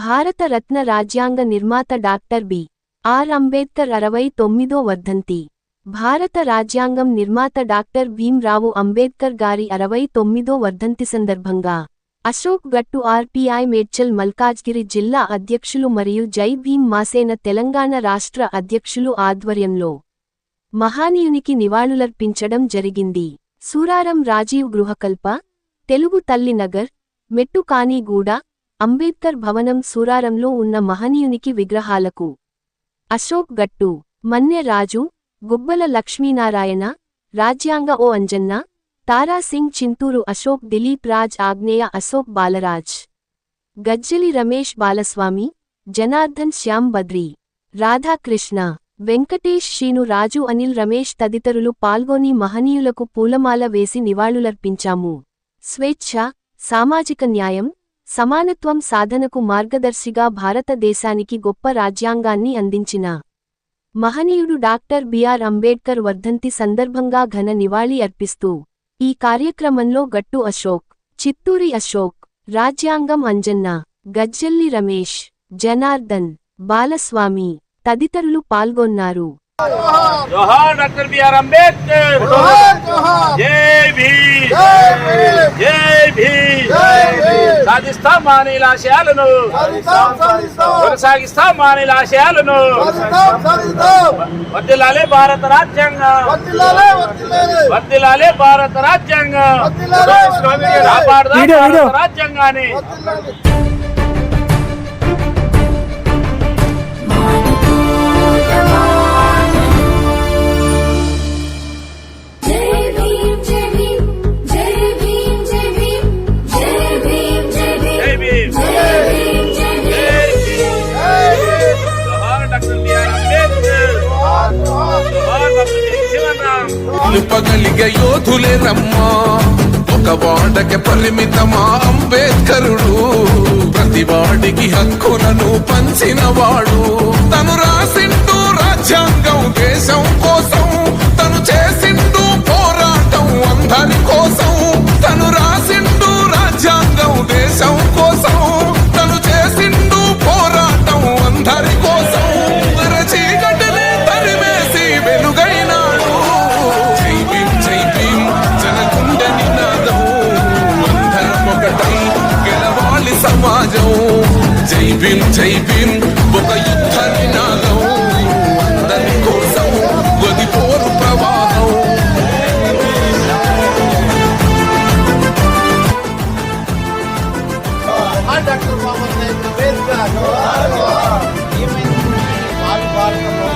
భారత రత్న రాజ్యాంగ నిర్మాత doctor B. Are. Ambedkar అరవై తొమ్మిదో వర్ధంతి. భారత రాజ్యాంగం నిర్మాత డాక్టర్ భీమ్రావు అంబేద్కర్ గారి అరవై తొమ్మిదో వర్ధంతి సందర్భంగా అశోక్ గట్టు ఆర్పీఐ మేడ్చల్ మల్కాజ్గిరి జిల్లా అధ్యక్షులు మరియు జై భీమ్ మాసేన తెలంగాణ రాష్ట్ర అధ్యక్షులు ఆధ్వర్యంలో మహానీయునికి నివాళులర్పించడం జరిగింది. సూరారం రాజీవ్ గృహకల్ప తెలుగు తల్లి నగర్ మెట్టు కానీగూడ అంబేద్కర్ భవనం సూరారంలో ఉన్న మహనీయునికి విగ్రహాలకు. అశోక్ గట్టు మన్నె రాజు గుబ్బల లక్ష్మీనారాయణ రాజ్యాంగ ఓ అంజన్న తారాసింగ్ చింతూరు అశోక్ దిలీప్ రాజ్ ఆగ్నేయ అశోక్ బాలరాజ్. గజ్జలి రమేష్ బాలస్వామి జనార్దన్ శ్యామ్ బద్రి రాధాకృష్ణ వెంకటేష్ శ్రీను రాజు అనిల్ రమేష్ తదితరులు పాల్గొని మహనీయులకు పూలమాల వేసి నివాళులర్పించాము. స్వేచ్ఛ సామాజిక న్యాయం సమానత్వం సాధనకు మార్గదర్శిగా భారతదేశానికి గొప్ప రాజ్యాంగాన్ని అందించిన మహనీయుడు డాక్టర్ బిఆర్ అంబేడ్కర్ వర్ధంతి సందర్భంగా ఘన నివాళి అర్పిస్తూ ఈ కార్యక్రమంలో గట్టు అశోక్ చిత్తూరి అశోక్ రాజ్యాంగం అంజన్న గజ్జల్లి రమేష్ జనార్దన్ బాలస్వామి తదితరులు పాల్గొన్నారు. సాధిస్తాం మానీల ఆశయాలను. కొనసాగిస్తాం మానీల ఆశయాలను. వర్దిల్లాలే భారత రాజ్యాంగం. వర్దిల్లాలే భారత రాజ్యాంగం. రాజ్యాంగాన్ని. నిలుపగలిగే యోధులే రమ్మా. ఒక వాడకి పరిమితమా అంబేద్కరుడు. ప్రతి వాడికి హక్కులను పంచినవాడు. తను రాసి జై భీమ్ జై భీమ్ ఒక యుద్ధ నినాదం అందరి కోసం గది పోరు ప్రవాహం. ఆ డాక్టర్ బాబాసాహెబ్ అంబేద్కర్ ఏమైంది భారత భారతంలో